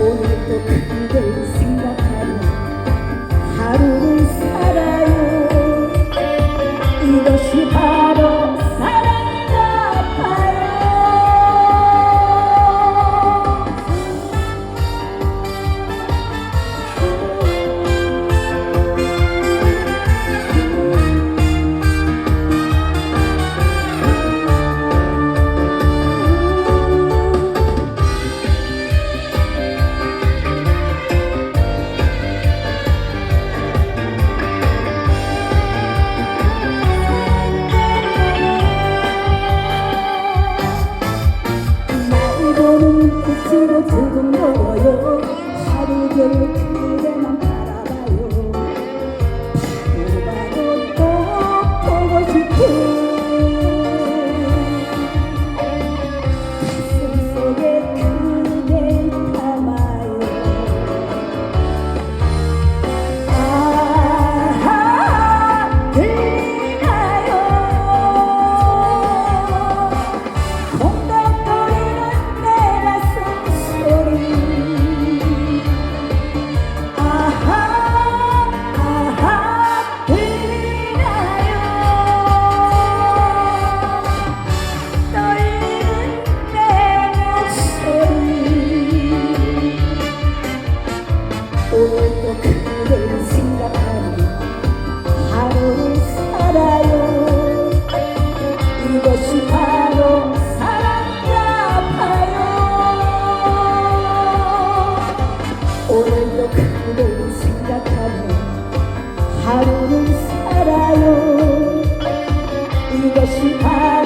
Oh, my God. 그대를 생각하며 하루를 살아요. 이것이 다